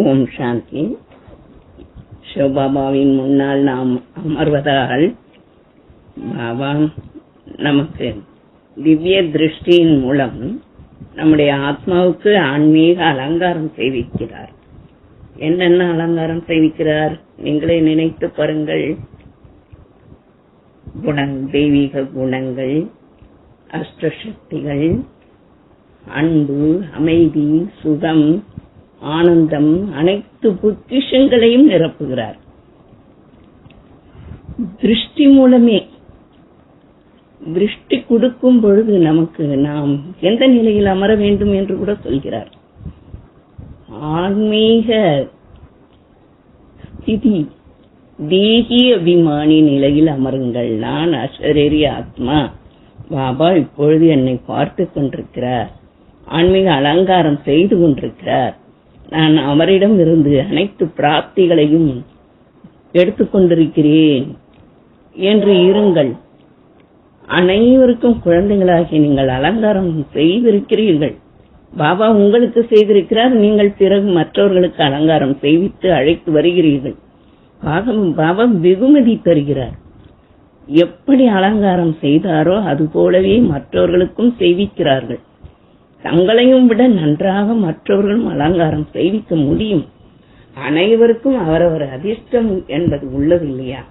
ஓம் சாந்தி. சிவபாபாவின் முன்னால் நாம் அமர்வதால் பாபா நமக்கு திவ்ய திருஷ்டியின் மூலம் நம்முடைய ஆத்மாவுக்கு ஆன்மீக அலங்காரம் செய்விக்கிறார். என்னென்ன அலங்காரம் செய்விக்கிறார்? நீங்களே நினைத்து பாருங்கள். குணங் தெய்வீக குணங்கள் அஷ்டசக்திகள் அன்பு அமைதி சுகம் ஆனந்தம் அனைத்து பொக்கிஷங்களையும் நிரப்புகிறார். திருஷ்டி மூலமே திருஷ்டி கொடுக்கும் பொழுது நமக்கு நாம் எந்த நிலையில் அமர வேண்டும் என்று கூட சொல்கிறார். ஆன்மீக ஸ்திதி தேகி அபிமானி நிலையில் அமருங்கள். நான் அஸ்வரேரி ஆத்மா. பாபா இப்பொழுது என்னை பார்த்து கொண்டிருக்கிறார். ஆன்மீக அலங்காரம் செய்து கொண்டிருக்கிறார். நான் அவரிடம் இருந்து அனைத்து பிராப்திகளையும் எடுத்துக்கொண்டிருக்கிறேன் என்று இருங்கள். அனைவருக்கும் குழந்தைகளாகி நீங்கள் அலங்காரம் செய்திருக்கிறீர்கள். பாபா உங்களுக்கு செய்திருக்கிறார் நீங்கள் பிறகு மற்றவர்களுக்கு அலங்காரம் செய்வித்து அழைத்து வருகிறீர்கள். பாபா பாபா வெகுமதி தருகிறார். எப்படி அலங்காரம் செய்தாரோ அது போலவே மற்றவர்களுக்கும் செய்விக்கிறார்கள். தங்களையும் விட நன்றாக மற்றவர்களும் அலங்காரம் செய்விக்க முடியும். அனைவருக்கும் அவரவர் அதிர்ஷ்டம் என்பது உள்ளது இல்லையா?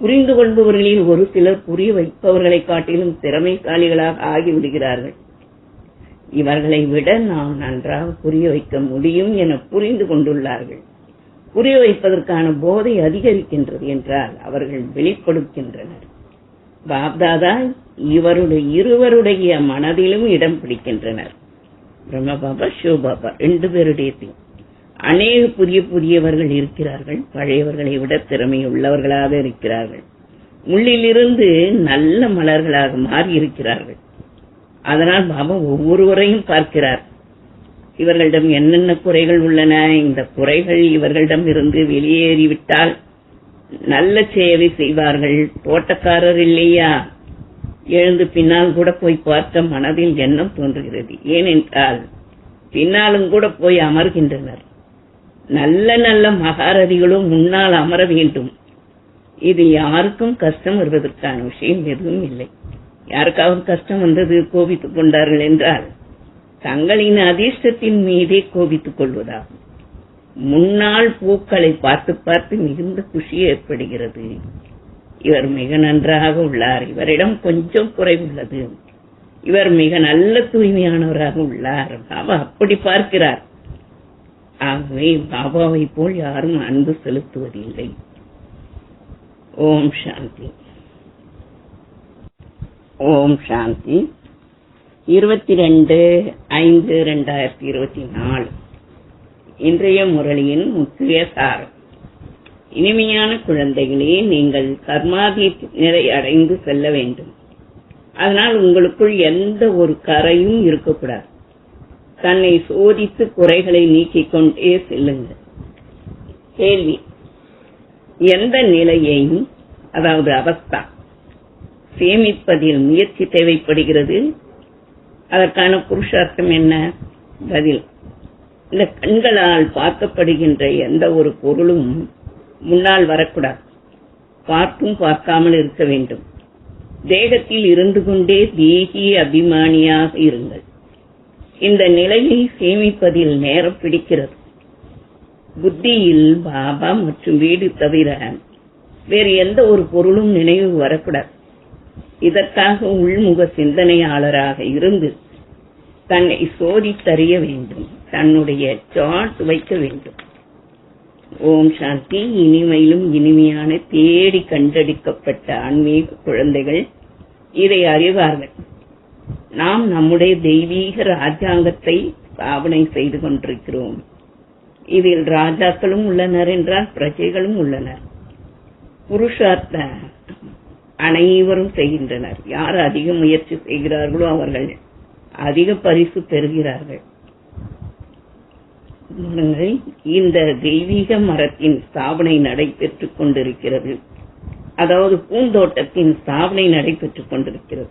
புரிந்து கொள்பவர்களில் ஒரு சிலர் புரிய வைப்பவர்களை காட்டிலும் திறமைசாலிகளாக ஆகிவிடுகிறார்கள். இவர்களை விட நாம் நன்றாக புரிய வைக்க முடியும் என புரிந்து கொண்டுள்ளார்கள். புரிய வைப்பதற்கான போதை அதிகரிக்கின்றது என்றால் அவர்கள் வெளிப்படுகின்றனர். பாப்தாதா இவருடைய இருவருடைய மனதிலும் இடம் பிடிக்கின்றனர். பிரம்ம பாபா பிரம்மபாபா சிவபாபா ரெண்டு பேருடைய அநேக புதிய புதியவர்கள் இருக்கிறார்கள். பழையவர்களை விட திறமை உள்ளவர்களாக இருக்கிறார்கள். முள்ளிலிருந்து நல்ல மலர்களாக மாறி இருக்கிறார்கள். அதனால் பாபா ஒவ்வொருவரையும் பார்க்கிறார். இவர்களிடம் என்னென்ன குறைகள் உள்ளன? இந்த குறைகள் இவர்களிடம் இருந்து வெளியேறிவிட்டால் நல்ல சேவை செய்வார்கள். தோட்டக்காரர் இல்லையா? எழுந்து பின்னால் கூட போய் பார்க்க மனதில் எண்ணம் தோன்றுகிறது. ஏனென்றால் பின்னாலும் கூட போய் அமர்கின்றனர். நல்ல நல்ல மகாரதிகளும் முன்னால் அமர வேண்டும். இது யாருக்கும் கஷ்டம் வருவதற்கான விஷயம் எதுவும் இல்லை. யாருக்காவது கஷ்டம் வந்தது கோபித்துக் கொண்டார்கள் என்றால் தங்களின் அதிர்ஷ்டத்தின் மீதே கோபித்துக் கொள்வதாகும். முன்னாள் பூக்களை பார்த்து பார்த்து மிகுந்த குஷி ஏற்படுகிறது. இவர் மிக நன்றாக உள்ளார். இவரிடம் கொஞ்சம் குறைவுள்ளது. இவர் மிக நல்ல தூய்மையானவராக உள்ளார். பாபா அப்படி பார்க்கிறார். ஆகவே பாபாவை போல் யாரும் அன்பு செலுத்துவதில்லை. ஓம் சாந்தி. ஓம் சாந்தி. இருபத்தி ரெண்டு ஐந்து ரெண்டாயிரத்தி இருபத்தி நாலு. இன்றைய முரளியின் முக்கிய சாரம். இனிமையான குழந்தைகளே நீங்கள் கர்மாதி நிலை அடைந்து செல்ல வேண்டும். அதனால் உங்களுக்குள் எந்த ஒரு கரையும் இருக்கக்கூடாது. தன்னை சோதித்து குறைகளை நீக்கிக் கொண்டே செல்லுங்கள். கேள்வி. எந்த நிலையையும் அதாவது அவஸ்தா சேமிப்பதில் முயற்சி தேவைப்படுகிறது? அதற்கான புருஷார்த்தம் என்ன? பதில். இந்த கண்களால் பார்க்கப்படுகின்ற எந்த ஒரு பொருளும் முன்னால் வரக்கூடாது. பார்த்தும் பார்க்காமல் இருக்க வேண்டும். தேகத்தில் இருந்து கொண்டே தேகி அபிமானியாக இருங்கள். இந்த நிலையை சேமிப்பதில் நேரம் பிடிக்கிறது. புத்தியில் பாபா மற்றும் வீடு தவிர வேறு எந்த ஒரு பொருளும் நினைவு வரக்கூடாது. இதற்காக உள்முக சிந்தனையாளராக இருந்து தன்னை சோதித்தறிய வேண்டும். தன்னுடைய சார்ட் வைக்க வேண்டும். ஓம் சாந்தி. இனிமையிலும் இனிமையான தேடி கண்டெடுக்கப்பட்ட ஆன்மீக குழந்தைகள் இதை அறிவார்கள். நாம் நம்முடைய தெய்வீக ராஜாங்கத்தை ஸ்தாபனை செய்து கொண்டிருக்கிறோம். இதில் ராஜாக்களும் உள்ளனர் என்றால் பிரஜைகளும் உள்ளனர். புருஷார்த்த அனைவரும் செய்கின்றனர். யார் அதிக முயற்சி செய்கிறார்களோ அவர்கள் அதிக பரிசு பெறுகிறார்கள். இந்த தெய்வீக மரத்தின் ஸ்தாபனை நடைபெற்றுக் கொண்டிருக்கிறது. அதாவது பூந்தோட்டத்தின் ஸ்தாபனை நடைபெற்றுக் கொண்டிருக்கிறது.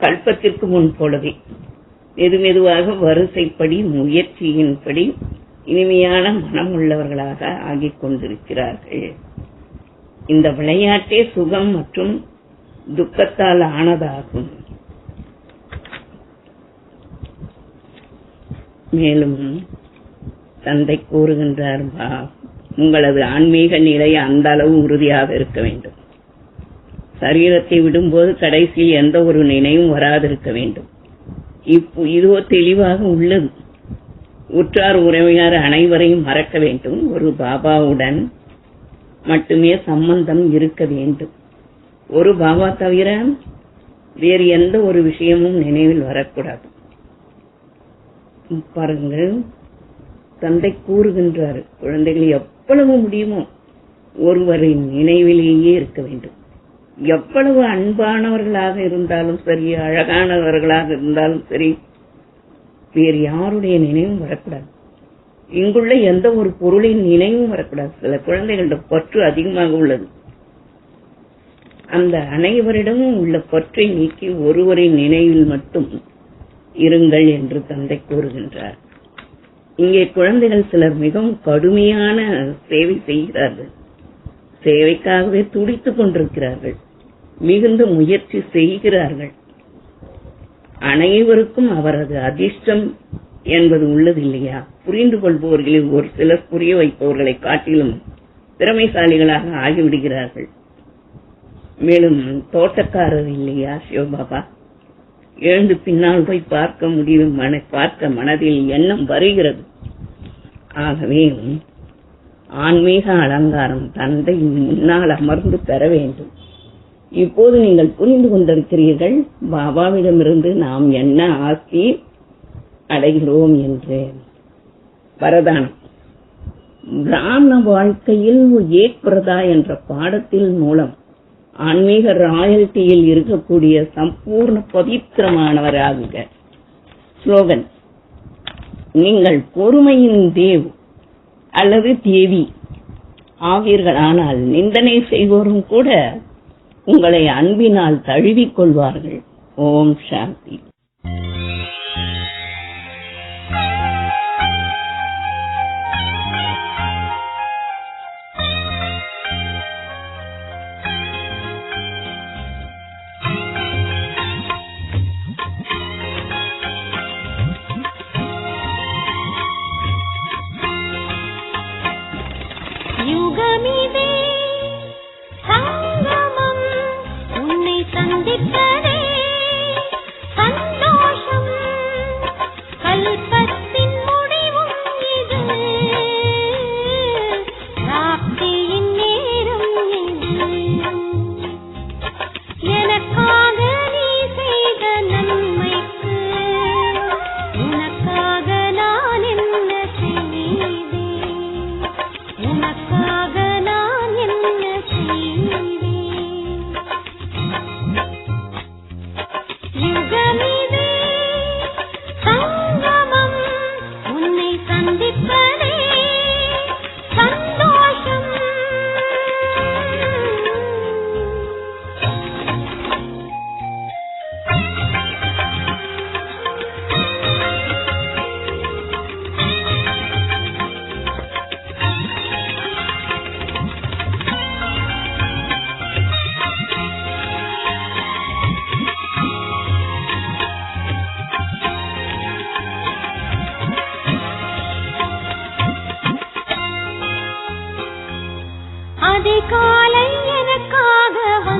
கல்பத்திற்கு முன் போலவே. மெது மெதுவாக வரிசைப்படி முயற்சியின்படி இனிமையான மனம் உள்ளவர்களாக ஆகிக் கொண்டிருக்கிறார்கள். இந்த விளையாட்டே சுகம் மற்றும் துக்கத்தால் ஆனதாகும். மேலும் தந்தை கூறுகின்றார் "பா, உங்களது ஆன்மீக நிலை அந்த அளவு உறுதியாக இருக்க வேண்டும். சரீரத்தை விடும்போது கடைசியில் எந்த ஒரு நினைவும் வராதிருக்க வேண்டும். இப்போ இதுவோ தெளிவாக உள்ளது. உற்றார் உறவினர் அனைவரையும் மறக்க வேண்டும். ஒரு பாபாவுடன் மட்டுமே சம்பந்தம் இருக்க வேண்டும். ஒரு பாபா தவிர வேறு எந்த ஒரு விஷயமும் நினைவில் வரக்கூடாது. பாருங்கள் தந்தை கூறுகின்றார் குழந்தைகள் எவ்வளவு முடியுமோ ஒருவரின் நினைவிலேயே இருக்க வேண்டும். எவ்வளவு அன்பானவர்களாக இருந்தாலும் சரி அழகானவர்களாக இருந்தாலும் சரி வேறு யாருடைய நினைவும் வரக்கூடாது. இங்குள்ள எந்த ஒரு பொருளின் நினைவும் வரக்கூடாது. சில குழந்தைகளோட பற்று அதிகமாக உள்ளது. அந்த அனைவரிடமும் உள்ள பற்றை நீக்கி ஒருவரின் நினைவில் மட்டும் இருங்கள் என்று தந்தை கூறுகின்றார். இங்கே குழந்தைகள் சிலர் மிகவும் கடுமையான சேவை செய்கிறார்கள். சேவைக்காகவே துடித்துக் கொண்டிருக்கிறார்கள். மிகுந்த முயற்சி செய்கிறார்கள். அனைவருக்கும் அவரது அதிர்ஷ்டம் என்பது உள்ளது இல்லையா புரிந்து கொள்பவர்களில் ஒரு சிலர் புரிய வைப்பவர்களை காட்டிலும் திறமைசாலிகளாக ஆகிவிடுகிறார்கள். மேலும் தோட்டக்காரர் இல்லையா சிவபாபா? எழுந்து பின்னால் போய் பார்க்க முடியும். மன பார்க்க மனதில் எண்ணம் வருகிறது. ஆகவே ஆன்மீக அலங்காரம் தந்தை முன்னால் அமர்ந்து பெற வேண்டும். இப்போது நீங்கள் புரிந்து கொண்டிருக்கிறீர்கள் பாபாவிடமிருந்து நாம் என்ன ஆசி அடைகிறோம் என்று. வரதானம். பிராமண வாழ்க்கையில் ஏக் பிரதா என்ற பாடத்தில் மூலம் ஆன்மீக ராயல்ட்டியில் இருக்கக்கூடிய சம்பூர்ண பவித்திரமானவராகுக. ஸ்லோகன் நீங்கள் பொறுமையின் தேவ் அல்லது தேவி ஆவீர்களானால் நிந்தனை செய்வோரும் கூட உங்களை அன்பினால் தழுவிக் கொள்வார்கள். ஓம் சாந்தி.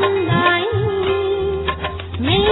anh. Mình